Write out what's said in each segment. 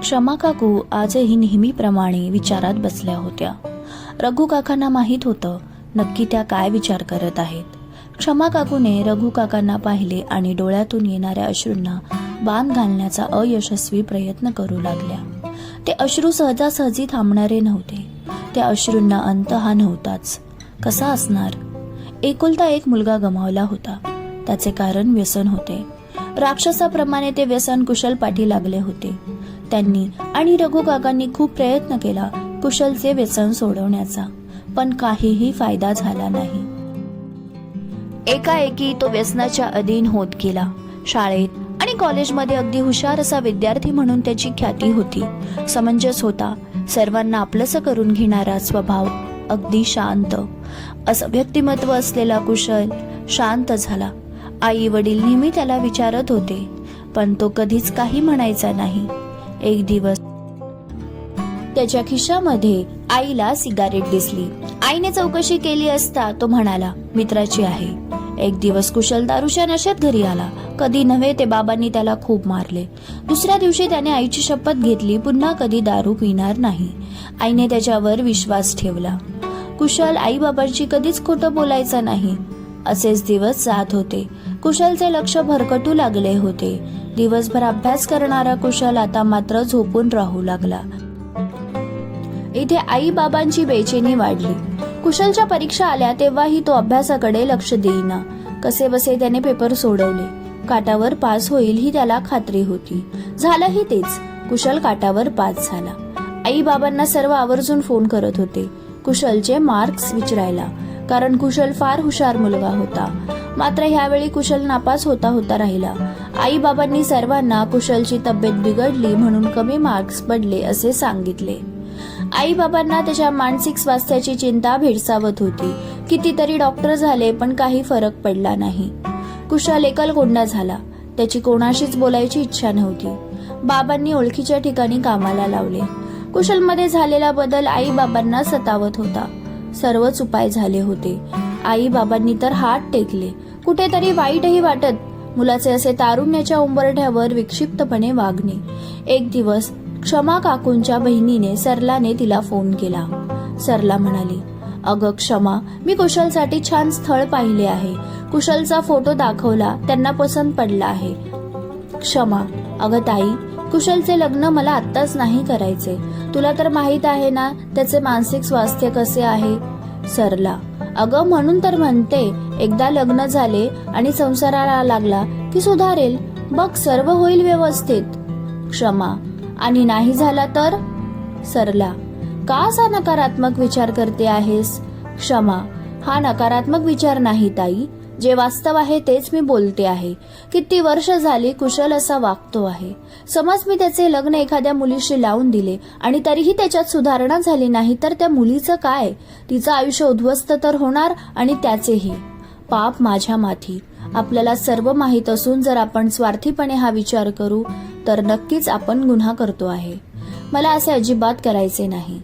क्षमा काकू आजही नेहमीप्रमाणे विचारात बसल्या होत्या. रघु काकांना माहीत होतं नक्की त्या काय विचार करत आहेत. क्षमा काकूने रघु काकांना पाहिले आणि डोळ्यातून येणाऱ्या अश्रूंना बांध घालण्याचा अयशस्वी प्रयत्न करू लागल्या. ते अश्रू सहजासहजी थांबणारे नव्हते. त्या अश्रूंना अंत हा नव्हताच. कसा असणार? एकुलता एक मुलगा गमावला होता. त्याचे कारण व्यसन होते. राक्षसाप्रमाणे ते व्यसन कुशल पाठी लागले होते. त्यांनी आणि रघु काकांनी खूप प्रयत्न केला कुशलचे व्यसन सोडवण्याचा. पण काहीही फायदा झाला नाही. एकाएकी तो व्यसनाच्या अधीन होत गेला. शाळेत आणि कॉलेजमध्ये अगदी हुशार असा विद्यार्थी म्हणून त्याची ख्याती होती. समंजस होता. सर्वांना आपलंसं करून घेणारा स्वभाव अगदी शांत. असं व्यक्तिमत्व असलेला कुशल शांत झाला. आई वडील नेहमी त्याला विचारत होते. पण तो कधीच काही म्हणायचा नाही. एक दिवस. त्याच्या खिशामध्ये आईला सिगारेट दिसली. आईने चौकशी केली असता तो म्हणाला मित्राची आहे. एक दिवस कुशल दारूच्या नशेत घरी आला. कधी नव्हे ते बाबांनी त्याला खूप मारले. दुसऱ्या दिवशी त्याने आईची शपथ घेतली पुन्हा कधी दारू पिणार नाही. आईने त्याच्यावर विश्वास ठेवला. कुशल आई बाबांची कधीच खोटं बोलायचं नाही. असेच दिवस जात होते. कुशलचे लक्ष भरकटू लागले होते. दिवसभर अभ्यास करणारा कुशल आता मात्र झोपून राहू लागला. इथे आई बाबांची बेचैनी वाढली. कुशलच्या परीक्षा आल्या तेव्हाही तो अभ्यासाकडे लक्ष देईना. कसे बसे त्याने पेपर सोडवले. काटावर पास होईल ही त्याला खात्री होती. झालंही तेच. कुशल काटावर पास झाला. आई बाबांना सर्व आवर्जून फोन करत होते. कुशलचे मार्क्स विचारायला. कारण कुशल फार हुशार मुलगा होता. मात्र ह्यावेळी कुशल नापास होता होता राहिला. आई बाबांनी सर्वांना कुशलची तब्येत बिघडली म्हणून कमी मार्क्स पडले असे सांगितले. आई बाबांना त्याच्या मानसिक स्वास्थ्याची चिंता भेडसावत होती. कितीतरी डॉक्टर झाले पण काही फरक पडला नाही. कुशल एकलकोंडा झाला. त्याची कोणाशीच बोलायची इच्छा नव्हती. बाबांनी ओळखीच्या ठिकाणी कामाला लावले. कुशलमध्ये झालेला बदल आई बाबांना सतावत होता. सर्वच उपाय झाले होते. आई बाबांनी तर हात टेकले. कुठेतरी वाईटही वाटत मुलाचे असे तारुण्याच्या उंबरठ्यावर विक्षिप्तपणे वागणे. एक दिवस क्षमा काकूंच्या बहिणीने सरलाने तिला फोन केला. सरला म्हणाली अगं क्षमा मी कुशलसाठी छान स्थळ पाहिले आहे. कुशलचा फोटो दाखवला त्यांना पसंत पडला आहे. क्षमा अगं ताई कुशलचे लग्न मला आत्ताच नाही करायचे. तुला तर माहीत आहे ना त्याचे मानसिक स्वास्थ्य कसे आहे? सरला. अगं म्हणून तर म्हणते एकदा लग्न झाले आणि संसाराला लागला की सुधारेल. बघ सर्व होईल व्यवस्थित. क्षमा. आणि नाही झाला तर? सरला. का असा नकारात्मक विचार करते आहेस? क्षमा. हा नकारात्मक विचार नाही ताई. जे वास्तव आहे तेच मी बोलते आहे. किती वर्ष झाली कुशल असा वागतो आहे. समज मी त्याचे लग्न एखाद्या मुलीशी लावून दिले आणि तरीही त्याच्यात सुधारणा झाली नाही तर त्या मुलीचं काय? तिचं आयुष्य उद्ध्वस्त तर होणार आणि त्याचेही. पाप माझ्या माथी. आपल्याला सर्व माहीत असून जर आपण स्वार्थीपणे हा विचार करू तर नक्कीच आपण गुन्हा करतो आहे. मला असे अजिबात करायचे नाही.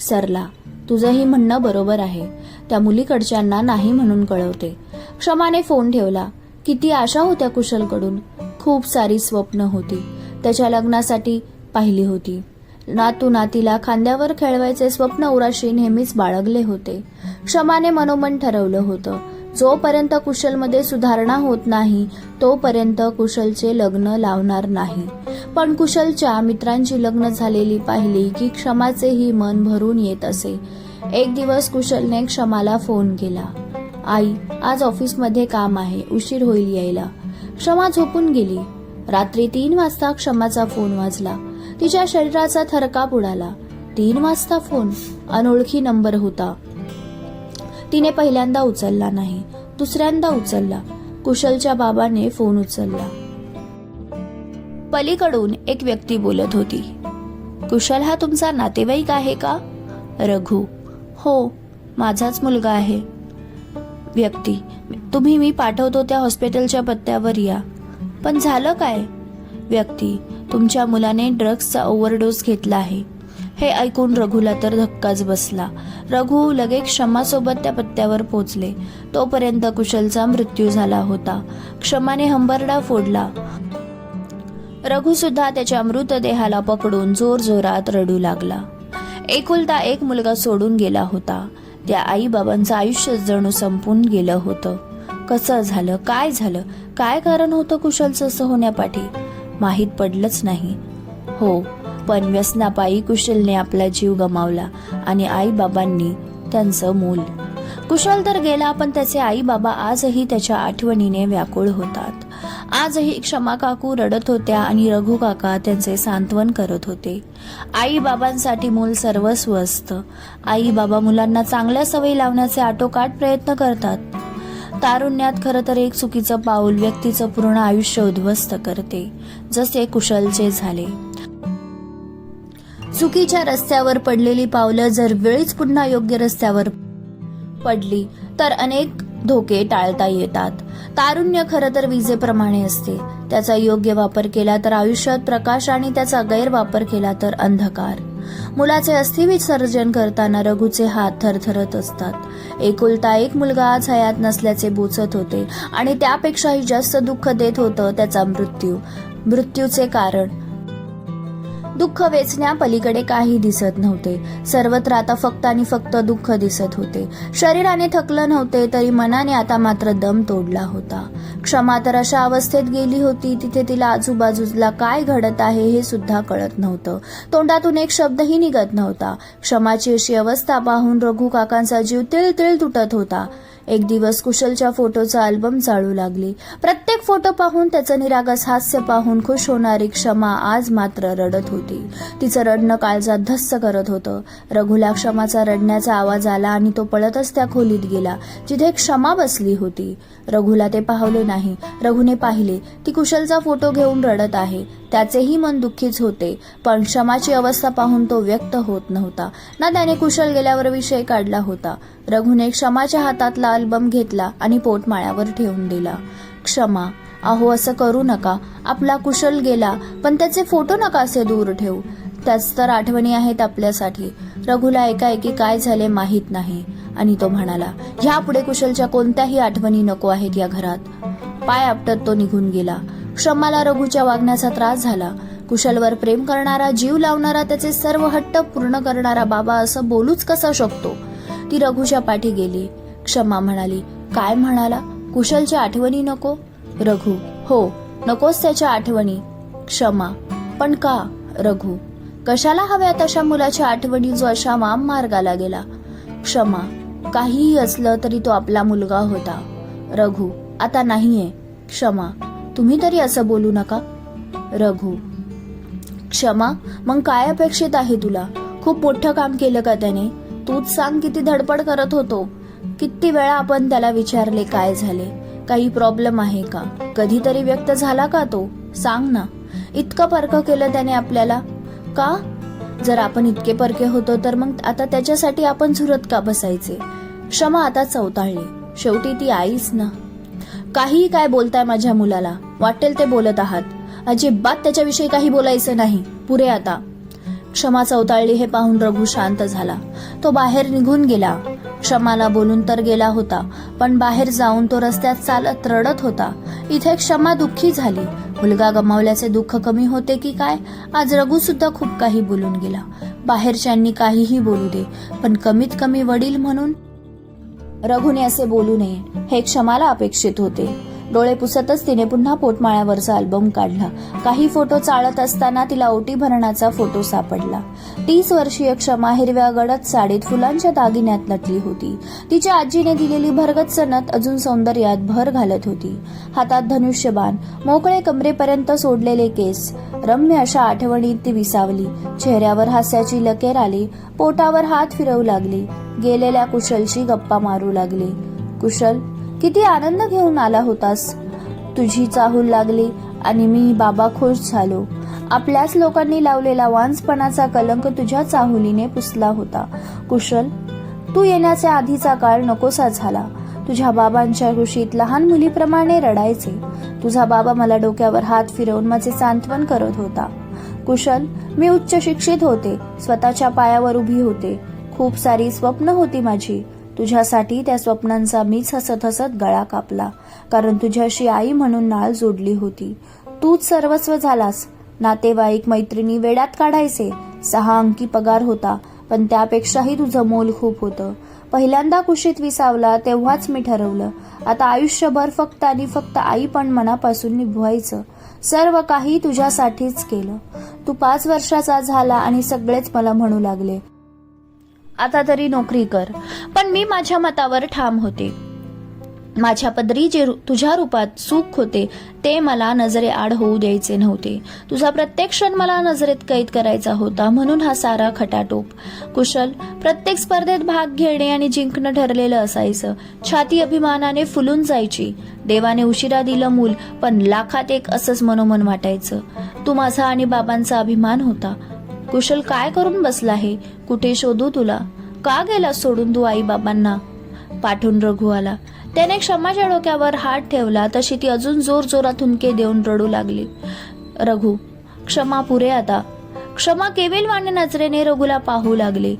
सरला तुझंही म्हणणं बरोबर आहे. त्या मुलीकडच्यांना नाही म्हणून कळवते. क्षमाने फोन ठेवला. किती आशा होत्या कुशलकडून. खूप सारी स्वप्न होती. त्याच्या लग्नासाठी पाहिली होती. नातू नातीला खांद्यावर खेळवायचे स्वप्न उराशी नेहमीच बाळगले होते. क्षमाने मनोमन ठरवलं होतं. जोपर्यंत कुशलमध्ये सुधारणा होत नाही तोपर्यंत कुशलचे लग्न लावणार नाही. पण कुशलच्या मित्रांची लग्न झालेली पाहिली की क्षमाचेही मन भरून येत असे. एक दिवस कुशलने क्षमाला फोन केला. आई आज ऑफिसमध्ये काम आहे उशीर होईल यायला. क्षमा झोपून गेली. रात्री तीन वाजता क्षमाचा फोन वाजला. तिच्या शरीराचा थरकाप उडाला. तीन वाजता फोन. अनोळखी नंबर होता. तिने पहिल्यांदा उचलला नाही दुसऱ्यांदा उचलला. कुशलच्या बाबाने फोन उचलला. पलीकडून एक व्यक्ती बोलत होती. कुशल हा तुमचा नातेवाईक आहे का? रघु. हो माझाच मुलगा आहे. व्यक्ती. तुम्ही मी पाठवतो त्या हॉस्पिटलच्या पत्त्यावर या. पण झालं काय? व्यक्ती तुमच्या मुलाने ड्रग्सचा ओव्हरडोस घेतला आहे. हे ऐकून रघुला तर धक्काच बसला. रघु लगेच क्षमासोबत त्या पत्त्यावर पोचले. तोपर्यंत कुशलचा मृत्यू झाला होता. क्षमाने हंबरडा फोडला. रघु सुद्धा त्याच्या मृतदेहाला पकडून जोर जोरात रडू लागला. एकुलता एक मुलगा सोडून गेला होता. त्या आई बाबांचं आयुष्य जणू संपून गेलं होतं. कसं झालं काय झालं काय कारण होतं कुशलचं असं होण्यापाठी माहीत पडलंच नाही. हो पण व्यसनापायी कुशलने आपला जीव गमावला आणि आई बाबांनी त्यांचं मूल कुशल तर गेला पण त्याचे आई बाबा आजही त्याच्या आठवणीने व्याकुळ होतात. आजही क्षमा काकू रडत होत्या आणि रघु काका त्यांचे सांत्वन करत होते. आई बाबांसाठी मूल सर्वस्व असतं. आई बाबा मुलांना चांगल्या सवयी लावण्याचे आटोकाट प्रयत्न करतात. तारुण्यात खरं तर एक चुकीचं पाऊल व्यक्तीचं पूर्ण आयुष्य उद्ध्वस्त करते जसे कुशलचे झाले. चुकीच्या रस्त्यावर पडलेली पावलं जर वेळीच पुन्हा योग्य रस्त्यावर पडली तर अनेक धोके टाळता येतात. तारुण्य खरं तर विजेप्रमाणे असते. त्याचा योग्य वापर केला तर आयुष्यात प्रकाश आणि त्याचा गैरवापर केला तर अंधकार. मुलाचे अस्थिविसर्जन करताना रघुचे हात थरथरत असतात. एकुलता एक मुलगा आज हयात नसल्याचे बोचत होते आणि त्यापेक्षाही जास्त दुःख देत होतं त्याचा मृत्यू. मृत्यूचे कारण दुःख वेचण्यापलीकडे काही दिसत नव्हते. सर्वत्र आता फक्त आणि फक्त दुःख दिसत होते. शरीराने थकलं नव्हते तरी मनाने आता मात्र दम तोडला होता. क्षमा तर अशा अवस्थेत गेली होती तिथे तिला आजूबाजूला काय घडत आहे हे सुद्धा कळत नव्हतं. तोंडातून एक शब्दही निघत नव्हता. क्षमाची अशी अवस्था पाहून रघु काकांचा जीव तिळ तिळ तुटत होता. एक दिवस कुशलच्या फोटोचा अल्बम चाळू लागली. प्रत्येक फोटो पाहून त्याचं निरागस हास्य पाहून खुश होणारी क्षमा आज मात्र रडत होती. तिचं रडणं काळजात धस्स करत होतं. रघुला क्षमाचा रडण्याचा आवाज आला आणि तो पळतच त्या खोलीत गेला जिथे क्षमा बसली होती. रघुला ते पाहले नाही. रघुने पाहिले ती कुशलचा फोटो घेऊन रडत आहे. त्याचेही मन दुःखीच होते पण क्षमाची अवस्था पाहून तो व्यक्त होत नव्हता. ना त्याने कुशल गेल्यावर विषय काढला होता. रघुने क्षमाच्या हातातला अल्बम घेतला आणि पोटमाळ्यावर ठेवून दिला. क्षमा अहो असं करू नका. आपला कुशल गेला पण त्याचे फोटो नका असे दूर ठेवू. त्याच तर आठवणी आहेत आपल्यासाठी. रघुला एकाएकी काय झाले माहीत नाही. आणि तो म्हणाला ह्यापुढे कुशलच्या कोणत्याही आठवणी नको आहेत या घरात. पाय आपटत तो निघून गेला. क्षमाला रघुच्या वागण्याचा त्रास झाला. कुशलवर प्रेम करणारा जीव लावणारा त्याचे सर्व हट्ट पूर्ण करणारा बाबा असं बोलूच कसा शकतो ती रघुच्या पाठी गेली. क्षमा म्हणाली काय म्हणाला? कुशलच्या आठवणी नको? रघु. हो नकोच त्याच्या आठवणी. क्षमा. पण का? रघु. कशाला हव्या तशा मुलाच्या आठवणी जो अशा वाम मार्गाला गेला? क्षमा. काहीही असलं तरी तो आपला मुलगा होता. रघु. आता नाहीये. क्षमा. तुम्ही तरी असं बोलू नका. रघु. क्षमा? मग काय अपेक्षित आहे तुला? खूप मोठं काम केलं का त्याने? तूच सांग किती धडपड करत होतो. किती वेळा आपण त्याला विचारले काय झाले. काही प्रॉब्लेम आहे का? कधीतरी व्यक्त झाला का तो? सांग ना. इतकं परकं केलं त्याने आपल्याला. का? जर आपण इतके परके होतो तर मग आता त्याच्यासाठी आपण झुरत का बसायचे? क्षमा आता चौताळली. शेवटी ती आईच ना. काहीही काय बोलताय माझ्या मुलाला. वाटेल ते बोलत आहात. अजिबात त्याच्याविषयी काही बोलायचं नाही. पुरे आता. क्षमा चौताळली हे पाहून रघु शांत झाला. तो बाहेर निघून गेला. क्षमाला बोलून तर गेला होता पण बाहेर जाऊन तो रस्त्यात चालत रडत होता. इथे क्षमा दुःखी झाली. मुलगा गमावल्याचे दुःख कमी होते की काय? आज रघु सुद्धा खूप काही बोलून गेला. बाहेरच्यांनी काहीही बोलू दे पण कमीत कमी वडील म्हणून रघुने असे बोलू नये हे क्षमाला अपेक्षित होते. डोळे पुसतच तिने पुन्हा पोटमाळ्यावरचा अल्बम काढला. काही फोटो चाळत असताना तिला ओटी भरणाचा फोटो सापडला. तीस वर्षीय क्षमा हिरव्या गडद साडीत फुलांच्या दागिन्यात नटली होती. तिच्या आजीने दिलेली भरगत सनत अजून सौंदर्यात भर घालत होती. हातात धनुष्यबाण मोकळे कमरेपर्यंत सोडलेले केस रम्य अशा आठवणीत ती विसावली. चेहऱ्यावर हास्याची लकेर आली पोटावर हात फिरवू लागली. गेलेल्या कुशलशी गप्पा मारू लागली. कुशल किती आनंद घेऊन आला होतास. तुझी चाहूल लागली आणि मी बाबा खुश झालो. आपल्याच लोकांनी लावलेला वांसपणाचा कलंक तुझ्या चाहुलीने पुसला होता. कुशल तू येण्याच्या आधीचा काळ नकोसा झाला. तुझ्या बाबांच्या कुशीत लहान मुलीप्रमाणे रडायचे. तुझा बाबा मला डोक्यावर हात फिरवून माझे सांत्वन करत होता. कुशल मी उच्च शिक्षित होते. स्वतःच्या पायावर उभी होते. खूप सारी स्वप्न होती माझी. तुझ्यासाठी त्या स्वप्नांचा मीच हसत हसत गळा कापला. कारण तुझ्याशी आई म्हणून नाळ जोडली होती. तूच सर्वस्व झालास. नातेवाईक मैत्रिणी वेड्यात काढायचे. सहा अंकी पगार होता पण त्यापेक्षाही तुझं मोल खूप होतं. पहिल्यांदा कुशीत विसावला तेव्हाच मी ठरवलं. आता आयुष्यभर फक्त आणि फक्त आई पण मनापासून निभवायचं. सर्व काही तुझ्यासाठीच केलं. तू पाच वर्षाचा झाला आणि सगळेच मला म्हणू लागले. आता तरी नोकरी कर. पण मी माझ्या मतावर ठाम होते. माझ्या पदरी जे रु- तुझ्या रूपात सुख होते ते मला नजरे आड होऊ द्यायचे नव्हते. तुझा प्रत्येक क्षण मला नजरेत कैद करायचा होता म्हणून हा सारा खटाटोप. कुशल प्रत्येक स्पर्धेत भाग घेणे आणि जिंकणं ठरलेलं असायचं. छाती अभिमानाने फुलून जायची. देवाने उशिरा दिलं मूल पण लाखात एक असंच मनोमन वाटायचं. तू माझा आणि बाबांचा अभिमान होता. कुशल काय करून बसला हे? कुठे शोधू तुला? का गेला सोडून तू आई बाबांना पाठून रघु आला. त्याने क्षमाच्या डोक्यावर हात ठेवला तशी ती अजून जोर जोरात हुंके देऊन रडू लागली. रघु क्षमा पुरे आता. क्षमा केविलवाने नजरेने रघुला पाहू लागले.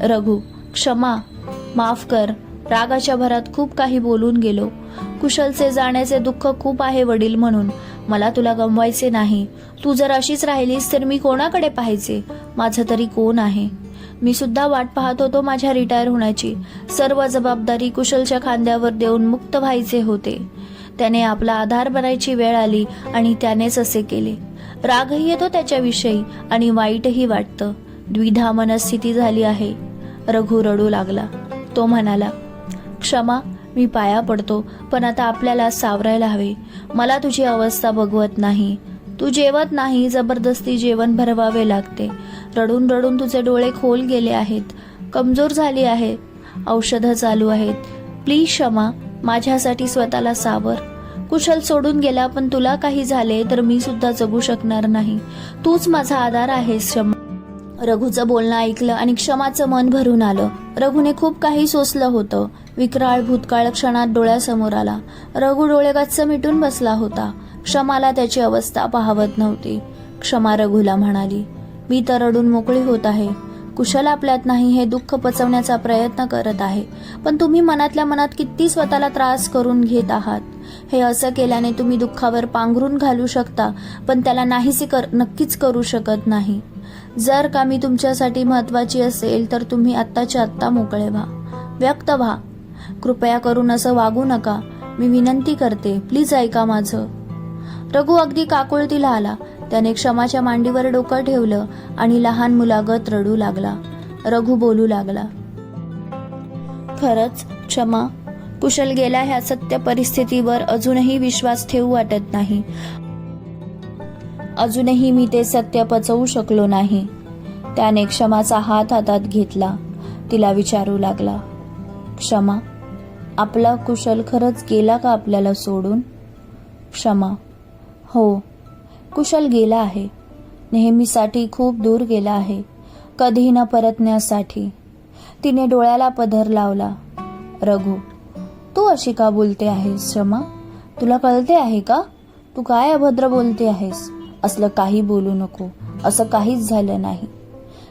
रघु क्षमा माफ कर. रागाच्या भरात खूप काही बोलून गेलो. कुशलचे जाण्याचे दुःख खूप आहे वडील म्हणून. मला तुला गमवायचे नाही. तू जर अशीच राहिलीस तर मी कोणाकडे पाहायचे? माझं तरी कोण आहे? मी सुद्धा वाट पाहत होतो माझ्या रिटायर होण्याची. सर्व जबाबदारी कुशलच्या खांद्यावर देऊन मुक्त व्हायचे होते. त्याने आपला आधार बनायची वेळ आली आणि त्यानेच असे केले. रागही येतो त्याच्याविषयी आणि वाईटही वाटतं. द्विधा मनस्थिती झाली आहे. रघु रडू लागला. तो म्हणाला क्षमा मी पाया पडतो पण आता आपल्याला सावरायला हवे. मला तुझी अवस्था बघवत नाही. तू जेवत नाही जबरदस्ती जेवण भरवावे लागते. रडून रडून तुझे डोळे खोल गेले आहेत. कमजोर झाली आहे. औषधं चालू आहेत. प्लीज क्षमा माझ्यासाठी स्वतःला सावर. कुशल सोडून गेला पण तुला काही झाले तर मी सुद्धा जगू शकणार नाही. तूच माझा आधार आहेस क्षमा. रघुचं बोलणं ऐकलं आणि क्षमाचं मन भरून आलं. रघुने खूप काही सोसलं होतं. विक्राळ भूतकाळ क्षणात डोळ्यासमोर आला. रघु डोळे गच्च मिटून बसला होता. क्षमाला त्याची अवस्था पाहवत नव्हती. क्षमा रघुला म्हणाली मी तर रडून मोकळी होत आहे. कुशल आपल्यात नाही हे दुःख पचवण्याचा प्रयत्न करत आहे. पण तुम्ही मनातल्या मनात किती स्वतःला त्रास करून घेत आहात? हे असं केल्याने तुम्ही दुःखावर पांघरून घालू शकता पण त्याला नाहीसे कर नक्कीच करू शकत नाही. जर का मी तुमच्यासाठी महत्वाची असेल तर तुम्ही आत्ताच्या आत्ता मोकळे व्हा. व्यक्त व्हा. कृपया करून असं वागू नका. मी विनंती करते प्लीज ऐका माझं. रघु अगदी काकुळतीला आला. त्याने क्षमाच्या मांडीवर डोकं ठेवलं आणि लहान मुलागत रडू लागला. रघु बोलू लागला. खरंच क्षमा. कुशल गेला ह्या सत्य परिस्थितीवर अजूनही विश्वास ठेवू वाटत नाही. अजूनही मी ते सत्य पचवू शकलो नाही. त्याने क्षमाचा हात हातात घेतला. तिला विचारू लागला. क्षमा. आपला कुशल खरंच गेला का आपल्याला सोडून? क्षमा. हो. कुशल गेला आहे. नेहमीसाठी खूप दूर गेला आहे. कधी न परतण्यासाठी. तिने डोळ्याला पदर लावला. रघु तू अशी का बोलते आहेस क्षमा? तुला कळते आहे का? तू काय अभद्र बोलते आहेस? असलं काही बोलू नको. असं काहीच झालं नाही.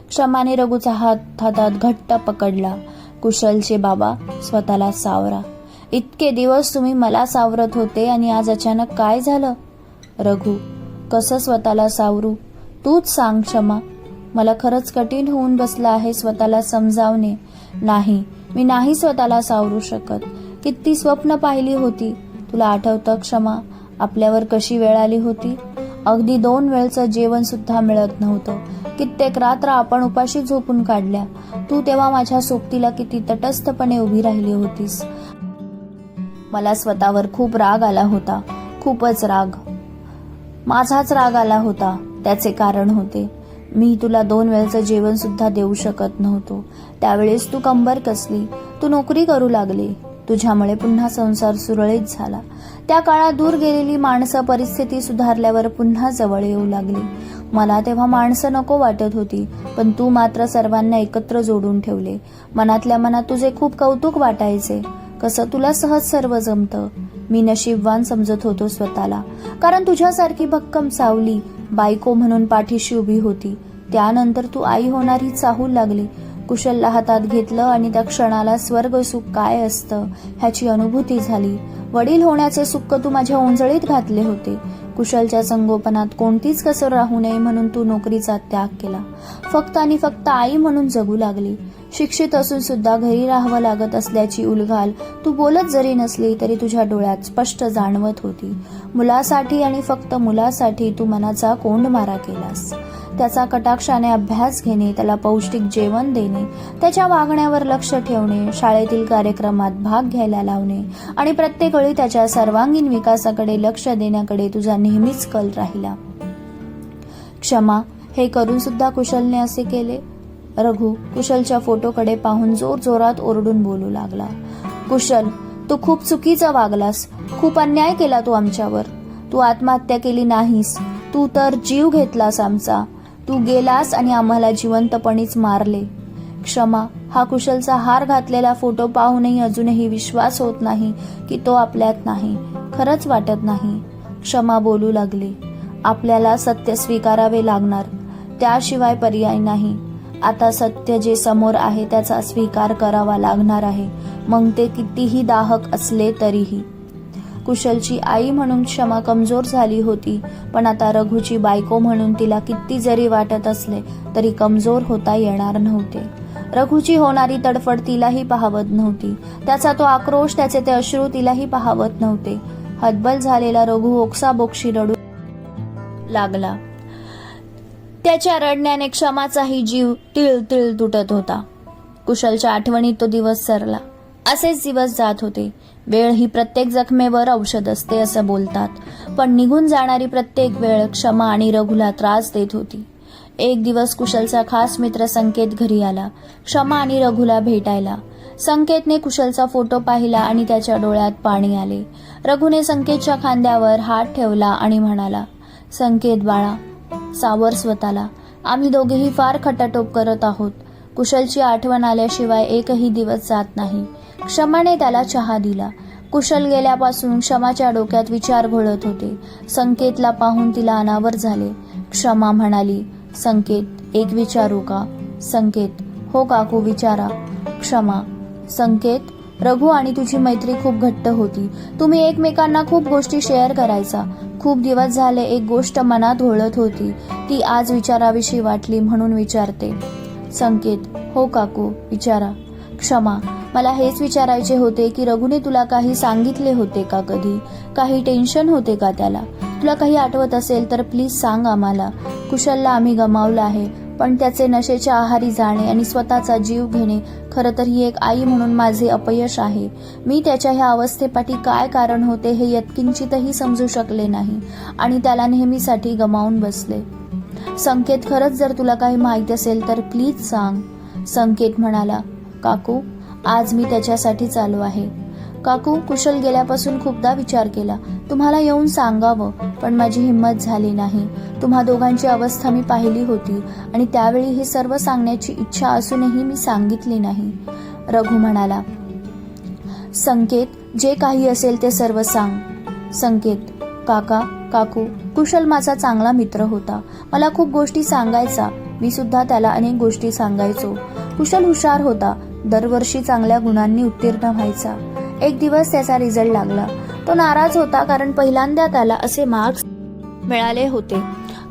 क्षमाने रघुचा हात हातात घट्ट पकडला. कुशलचे बाबा स्वतःला सावरा. इतके दिवस तुम्ही मला सावरत होते आणि आज अचानक काय झालं? रघु कसं स्वतःला सावरू? तूच सांग क्षमा. मला खरंच कठीण होऊन बसलं आहे स्वतःला समजावणे. नाही मी नाही स्वतःला सावरू शकत. किती स्वप्न पाहिली होती. तुला आठवतं क्षमा? आपल्यावर कशी वेळ आली होती? अगदी दोन वेळचं जेवण सुद्धा मिळत नव्हतं. कित्येक रात्र आपण उपाशी झोपून काढल्या. तू तेव्हा माझ्या सोबतीला किती तटस्थपणे उभी राहिली होतीस. मला स्वतःवर खूप राग आला होता. खूपच राग. माझाच राग आला होता. त्याचे कारण होते. मी तुला दोन वेळचं जेवण सुद्धा देऊ शकत नव्हतो. त्यावेळेस तू कंबर कसली? तू नोकरी करू लागली. तुझ्यामुळे पुन्हा संसार सुरळीत झाला. त्या काळात दूर गेलेली माणसं परिस्थिती सुधारल्यावर पुन्हा जवळ येऊ लागली. मला तेव्हा माणसं नको वाटत होती पण तू मात्र सर्वांना एकत्र जोडून ठेवले. मनातल्या मनात तुझे खूप कौतुक वाटायचे. कसं तुला सहज सर्व जमतं? मी नशीबवान समजत होतो स्वतःला. कारण तुझ्यासारखी भक्कम सावली बायको म्हणून पाठीशी उभी होती. त्यानंतर तू आई होणारी चाहू लागली. कुशलला हातात घेतलं आणि त्या क्षणाला स्वर्ग सुख काय असतं ह्याची अनुभूती झाली. वडील होण्याचे सुख तू माझ्या ओंजळीत घातले होते. कुशलच्या संगोपनात कोणतीच कसर राहू नये म्हणून तू नोकरीचा त्याग केला. फक्त आणि फक्त आई म्हणून जगू लागली. शिक्षित असून सुद्धा घरी राहावं लागत असल्याची उलघाल. तू बोलत जरी नसली तरी तुझ्या डोळ्यात स्पष्ट जाणवत होती. मुलासाठी आणि फक्त मुलासाठी तू मनाचा कोंड मारा केलास. त्याचा कटाक्षाने अभ्यास घेणे त्याला पौष्टिक जेवण देणे त्याच्या वागण्यावर लक्ष ठेवणे शाळेतील कार्यक्रमात भाग घ्यायला लावणे आणि प्रत्येक वेळी त्याच्या सर्वांगीण विकासाकडे लक्ष देण्याकडे तुझा नेहमीच कल राहिला. क्षमा हे करून सुद्धा कुशलने असे केले. रघु कुशलच्या फोटोकडे पाहून जोर जोरात ओरडून बोलू लागला. कुशल तू खूप चुकीचा वागलास. खूप अन्याय केला तू आमच्यावर. तू आत्महत्या केली नाहीस. तू तर जीव घेतलास आमचा. तू गेलास आणि आम्हाला जिवंतपणीच मारले. क्षमा हा कुशलचा हार घातलेला फोटो पाहूनही अजूनही विश्वास होत नाही की तो आपल्यात नाही. खरंच वाटत नाही. क्षमा बोलू लागली. आपल्याला सत्य स्वीकारावे लागणार. त्याशिवाय पर्याय नाही. आता सत्य जे समोर आहे त्याचा स्वीकार करावा लागणार आहे. मग ते कितीही दाहक असले तरीही. कुशलची आई म्हणून क्षमा कमजोर झाली होती पण आता रघुची बायको म्हणून तिला किती जरी वाटत असले तरी कमजोर होता येणार नव्हते. रघुची होणारी तडफड तिलाही पाहवत नव्हती. त्याचा तो आक्रोश त्याचे ते अश्रू तिलाही पाहवत नव्हते. हतबल झालेला रघु ओक्साबोक्षी रडू लागला. त्याच्या रडण्याने क्षमाचाही जीव तिळ तिळ तुटत होता. कुशलच्या आठवणीत तो दिवस सरला. असेच दिवस जात होते. वेळ ही प्रत्येक जखमेवर औषध असते असं बोलतात. पण निघून जाणारी प्रत्येक वेळ क्षमा आणि रघुला त्रास देत होती. एक दिवस कुशलचा खास मित्र संकेत घरी आला. क्षमा आणि रघुला भेटायला. संकेतने कुशलचा फोटो पाहिला आणि त्याच्या डोळ्यात पाणी आले. रघुने संकेतच्या खांद्यावर हात ठेवला आणि म्हणाला संकेत बाळा सावर स्वतःला. आम्ही दोघेही फार खटाटोप करत आहोत. कुशलची आठवण आल्याशिवाय एकही दिवस जात नाही. क्षमाने त्याला चहा दिला. कुशल गेल्यापासून क्षमाच्या डोक्यात विचार घोळत होते. संकेतला पाहून तिला अनावर झाले. क्षमा म्हणाली संकेत एक विचारू का? संकेत हो काकू विचारा. क्षमा. संकेत रघु आणि तुझी मैत्री खूप घट्ट होती. तुम्ही एकमेकांना खूप गोष्टी शेअर करायचा. खूप दिवस झाले एक गोष्ट मनात घोळत होती. ती आज विचाराविषयी वाटली म्हणून विचारते. संकेत हो काकू विचारा. क्षमा मला हेच विचारायचे होते की रघुने तुला काही सांगितले होते का कधी? काही टेन्शन होते का त्याला? तुला काही आठवत असेल तर प्लीज सांग आम्हाला. कुशलला आम्ही गमावलं आहे. पण त्याचे नशेच्या आहारी जाणे आणि स्वतःचा जीव घेणे खरं तर ही एक आई म्हणून माझे अपयश आहे. मी त्याच्या ह्या अवस्थेपाठी काय कारण होते हे यत्किंचितही समजू शकले नाही आणि त्याला नेहमीसाठी गमावून बसले. संकेत खरंच जर तुला काही माहीत असेल तर प्लीज सांग. संकेत म्हणाला काकू आज मी त्याच्यासाठी चालू आहे. काकू कुशल गेल्यापासून खूपदा विचार केला. तुम्हाला येऊन सांगावं पण माझी हिंमत झाली नाही. तुम्हा दोघांची अवस्था मी पाहिली होती आणि त्यावेळी हे सर्व सांगण्याची इच्छा असूनही मी सांगितली नाही. रघु म्हणाला संकेत जे काही असेल ते सर्व सांग. संकेत काका काकू कुशल माझा चांगला मित्र होता. मला खूप गोष्टी सांगायचा. मी सुद्धा त्याला अनेक गोष्टी सांगायचो. कुशल हुशार होता. दरवर्षी चांगल्या गुणांनी उत्तीर्ण व्हायचा. एक दिवस त्याचा रिझल्ट लागला. तो नाराज होता कारण पहिल्यांदा त्याला असे मार्क्स मिळाले होते.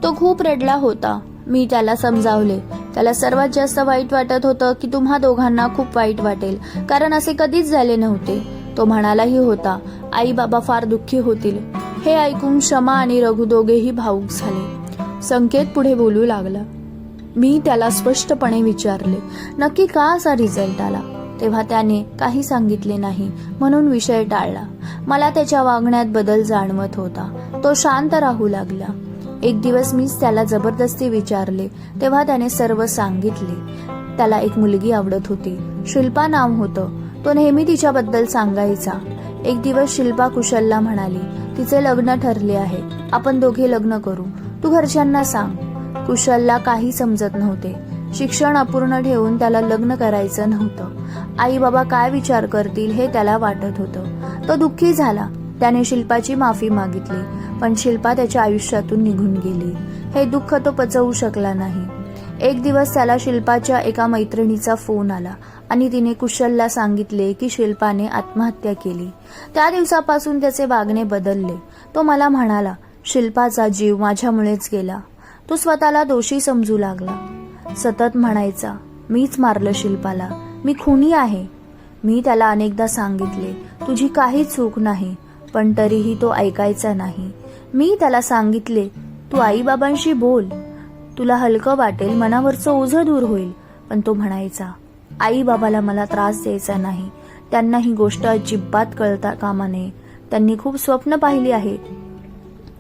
तो खूप रडला होता. मी त्याला समजावले. त्याला सर्वात जास्त वाईट वाटत होतं की तुम्हा दोघांना खूप वाईट वाटेल. कारण असे कधीच झाले नव्हते. तो म्हणालाही होता आई बाबा फार दुःखी होतील. हे ऐकून क्षमा आणि रघु दोघेही भाऊक झाले. संकेत पुढे बोलू लागला. मी त्याला स्पष्टपणे विचारले नक्की का असा रिझल्ट आला? तेव्हा त्याने काही सांगितले नाही म्हणून विषय टाळला. मला त्याच्या वागण्यात बदल जाणवत होता. तो शांत राहू लागला. एक दिवस मीच त्याला जबरदस्ती विचारले. तेव्हा त्याने सर्व सांगितले. त्याला एक मुलगी आवडत होती. शिल्पा नाव होतं. तो नेहमी तिच्याबद्दल सांगायचा. एक दिवस शिल्पा कुशलला म्हणाली तिचे लग्न ठरले आहे. आपण दोघे लग्न करू. तू घरच्यांना सांग. कुशलला काही समजत नव्हते. शिक्षण अपूर्ण ठेवून त्याला लग्न करायचं नव्हतं. आई बाबा काय विचार करतील हे त्याला वाटत होतं. तो दुःखी झाला. त्याने शिल्पाची माफी मागितली पण शिल्पा त्याच्या आयुष्यातून निघून गेली. हे दुःख तो पचवू शकला नाही. एक दिवस त्याला शिल्पाच्या एका मैत्रिणीचा फोन आला आणि तिने कुशलला सांगितले की शिल्पाने आत्महत्या केली. त्या दिवसापासून त्याचे वागणे बदलले. तो मला म्हणाला शिल्पाचा जीव माझ्यामुळेच गेला. तो स्वतःला दोषी समजू लागला. सतत म्हणायचा मीच मारलं शिल्पाला. मी खुनी आहे. मी त्याला अनेकदा सांगितले तुझी काही चूक नाही पण तरीही तो ऐकायचा नाही. मी त्याला सांगितले तू आईबाबांशी बोल. तुला हलकं वाटेल मनावरचं ओझं दूर होईल. पण तो म्हणायचा आई बाबाला मला त्रास द्यायचा नाही. त्यांना ही गोष्ट अजिबात कळता कामा नये. त्यांनी खूप स्वप्न पाहिली आहेत.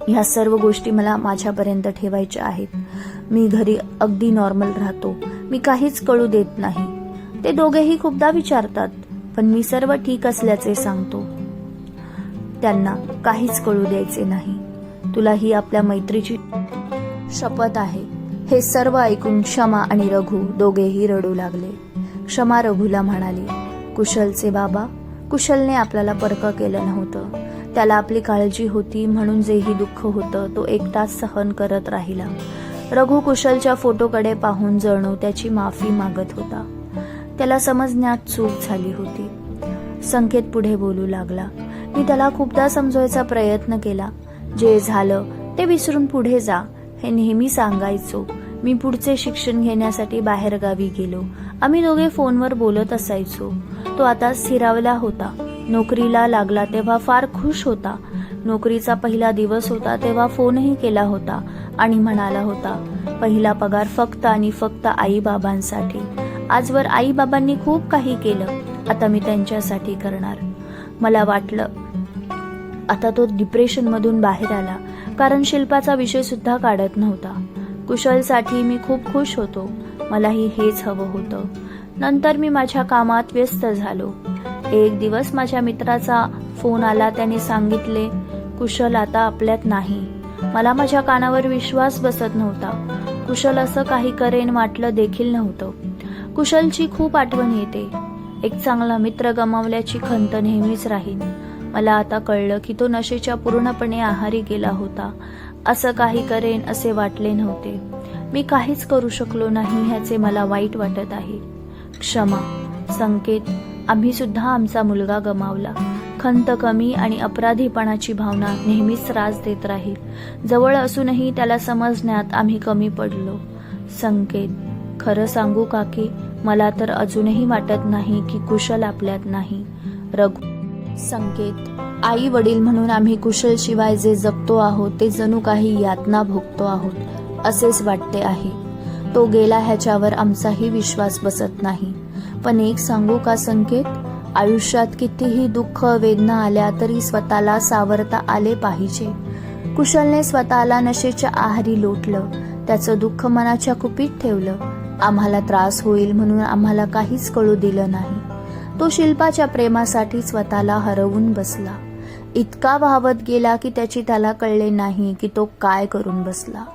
ह्या सर्व गोष्टी मला माझ्यापर्यंत ठेवायच्या आहेत. मी घरी अगदी नॉर्मल राहतो. मी काहीच कळू देत नाही. ते दोघेही खूपदा विचारतात पण मी सर्व ठीक असल्याचे सांगतो. त्यांना काहीच कळू द्यायचे नाही. तुला ही आपल्या मैत्रीची शपथ आहे. हे सर्व ऐकून क्षमा आणि रघु दोघेही रडू लागले. क्षमा रघुला म्हणाली कुशलचे बाबा कुशलने आपल्याला परक केलं नव्हतं. त्याला आपली काळजी होती म्हणून जेही दुःख होतं तो एकटाच सहन करत राहिला. रघु कुशलच्या फोटोकडे पाहून जणू त्याची माफी मागत होता. त्याला समजण्यात चूक झाली होती. संकेत पुढे बोलू लागला. मी त्याला खूपदा समजवायचा प्रयत्न केला. जे झालं ते विसरून पुढे जा. हे नेहमी सांगायचो. मी पुढचे शिक्षण घेण्यासाठी बाहेरगावी गेलो. आम्ही दोघे फोनवर बोलत असायचो. तो आता स्थिरावला होता. नोकरीला लागला तेव्हा फार खुश होता. नोकरीचा पहिला दिवस होता तेव्हा फोनही केला होता आणि म्हणाला होता पहिला पगार फक्त आणि फक्त आई बाबांसाठी आजवर आई बाबांनी खूप काही केलं. आता मी त्यांच्यासाठी करणार. मला वाटलं आता तो डिप्रेशन मधून बाहेर आला कारण शिल्पाचा विषय सुद्धा काढत नव्हता. कुशलसाठी मी खूप खुश होतो. मलाही हेच हवं होतं. नंतर मी माझ्या कामात व्यस्त झालो. एक दिवस माझ्या मित्राचा फोन आला त्याने सांगितले कुशल आता आपल्यात नाही. मला माझ्या कानावर विश्वास बसत नव्हता. कुशल असं काही करेन वाटलं देखील नव्हतं. कुशलची खूप आठवण येते. एक चांगला मित्र गमावल्याची खंत नेहमीच राहील. मला आता कळलं की तो नशेच्या पूर्णपणे आहारी गेला होता. असं काही करेन असे वाटले नव्हते. मी काहीच करू शकलो नाही ह्याचे मला वाईट वाटत आहे. क्षमा संकेत आम्ही सुद्धा आमचा मुलगा गमावला. खंत कमी आणि अपराधीपणाची भावना नेहमीच त्रास देत राहील. जवळ असूनही त्याला समजण्यात आम्ही कमी पडलो. संकेत खरं सांगू काकी मला तर अजूनही वाटत नाही की कुशल आपल्यात नाही. रघु संकेत आई वडील म्हणून आम्ही कुशल शिवाय जे जगतो आहोत ते जणू काही यातना भोगतो आहोत असेच वाटते आहे. तो गेला ह्याच्यावर आमचाही विश्वास बसत नाही. पण एक सांगू का संकेत? आयुष्यात कितीही दुःख वेदना आल्या तरी स्वतःला सावरता आले पाहिजे. कुशलने स्वतःला नशेच्या आहारी लोटलं. त्याचं दुःख मनाच्या कुपीत ठेवलं. आम्हाला त्रास होईल म्हणून आम्हाला काहीच कळू दिलं नाही. तो शिल्पाच्या प्रेमासाठी स्वतःला हरवून बसला. इतका वाहवत गेला की त्याची त्याला कळले नाही की तो काय करून बसला.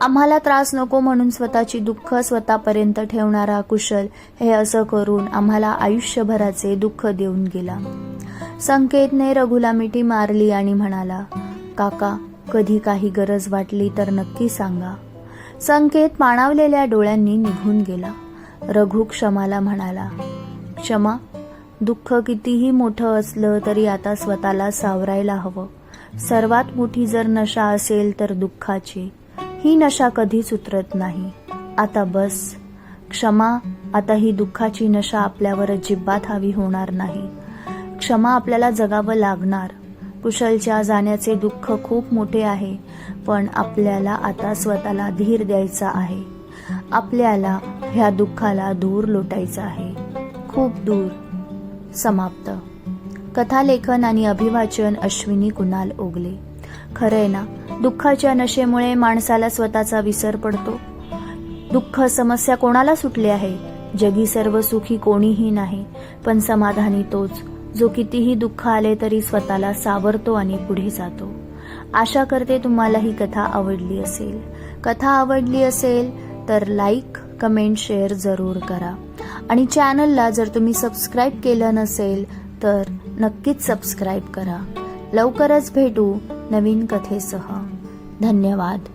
आम्हाला त्रास नको म्हणून स्वतःची दुःख स्वतःपर्यंत ठेवणारा कुशल हे असं करून आम्हाला आयुष्यभराचे दुःख देऊन गेला. संकेतने रघुला मिठी मारली आणि म्हणाला काका कधी काही गरज वाटली तर नक्की सांगा. संकेत पाणावलेल्या डोळ्यांनी निघून गेला. रघु क्षमाला म्हणाला क्षमा दुःख कितीही मोठं असलं तरी आता स्वतःला सावरायला हवं. सर्वात मोठी जर नशा असेल तर दुःखाची. ही नशा कधीच उतरत नाही. आता बस. क्षमा आता ही दुःखाची नशा आपल्यावर अजिबात हवी होणार नाही. क्षमा आपल्याला जगावं लागणार. कुशलच्या जाण्याचे दुःख खूप मोठे आहे पण आपल्याला आता स्वतःला धीर द्यायचा आहे. आपल्याला ह्या दुःखाला दूर लोटायचं आहे. खूप दूर. समाप्त. कथालेखन आणि अभिवाचन अश्विनी कुणाल ओगले. खरंय ना? दुःखाच्या नशेमुळे माणसाला स्वतःचा विसर पडतो. दुःख समस्या कोणाला सुटली आहे? जगी सर्व सुखी कोणीही नाही. पण समाधानी तोच. जो कितीही दुःख आले तरी स्वतःला सावरतो आणि पुढे जातो. आशा करते तुम्हाला ही कथा आवडली असेल. कथा आवडली असेल तर लाईक कमेंट शेअर जरूर करा. आणि चॅनलला जर तुम्ही सबस्क्राईब केलं नसेल तर नक्कीच सबस्क्राईब करा. लवकरच भेटू. नवीन कथेसह. धन्यवाद.